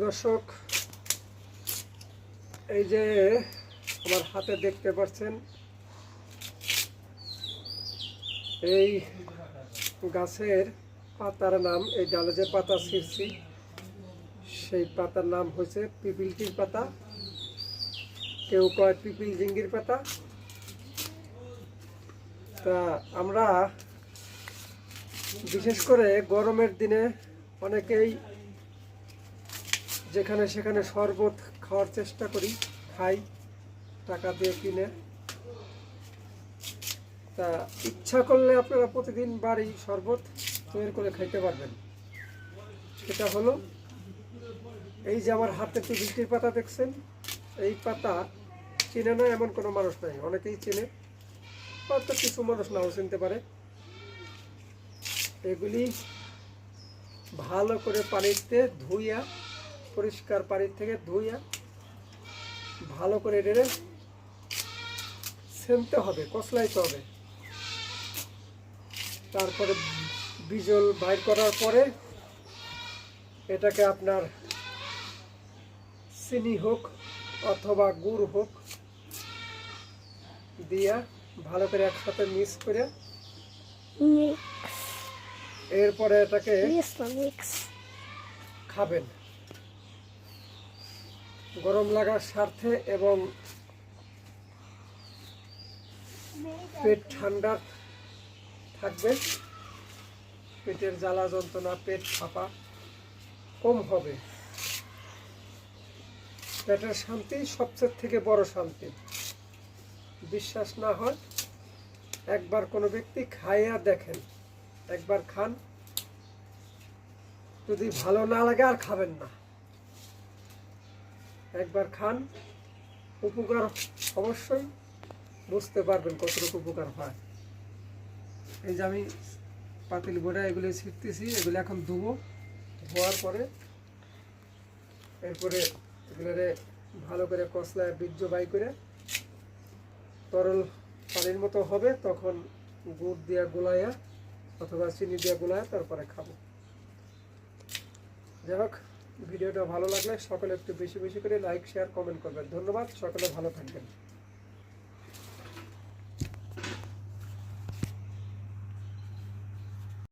দর্শক এই যে আমার হাতে দেখতে পাচ্ছেন এই গাছের পাতার নাম এই ডালে যে পাতা ছিঁড়ছি সেই পাতার নাম হচ্ছে পিপিলটির পাতা। কেউ কয় পিপিল জিঙ্গির পাতা? তা আমরা বিশেষ করে গরমের দিনে অনেকেই যেখানে সেখানে শরবত খাওয়ার চেষ্টা করি, খাই, টাকা দিয়ে কিনে। তা ইচ্ছা করলে আপনারা প্রতিদিন বাড়ি শরবত তৈরি করে খাইতে পারবেন। সেটা হলো, এই যে আমার হাতে পিপিলটির পাতা দেখছেন, এই পাতা চিনে না এমন কোনো মানুষ নাই, অনেকেই চেনে। হয়তো কিছু মানুষ নাও চিনতে পারে। এগুলি ভালো করে পানিতে ধুইয়া, পরিষ্কার পানির থেকে ধুইয়া ভালো করে এটারে সেনতে হবে, কষলাইতে হবে। তারপরে বিজল বাইর করার পরে এটাকে আপনার চিনি হোক অথবা গুড় হোক দিয়া ভালো করে একসাথে মিক্স করে। এরপরে এটাকে খাবেন। গরম লাগার স্বার্থে এবং পেট ঠান্ডা থাকবে। পেটের জ্বালা যন্ত্রণা পেট ফাঁপা কম হবে। পেটের শান্তি সবচেয়ে থেকে বড় শান্তি। বিশ্বাস না হয়, একবার কোনো ব্যক্তি খাইয়া দেখেন, একবার খান। যদি ভালো না লাগে আর খাবেন না। একবার খান, উপকার অবশ্যই বুঝতে পারবেন কতটুকু উপকার হয়। এই যে আমি পাতিল গোড়া এগুলো ছিটতেছি, এগুলো এখন ধুবো। ধোয়ার পরে এরপরে এগুলোরে ভালো করে কষলায় বীর্য বাই করে তরল পানির মতো হবে, তখন গুড় দিয়া গোলাইয়া অথবা চিনি দিয়া গোলাইয়া তারপরে খাব। যাই হোক, ভিডিওটা ভালো লাগলে সকলে একটু বেশি বেশি করে লাইক শেয়ার কমেন্ট করবেন। ধন্যবাদ, সকলে ভালো থাকবেন।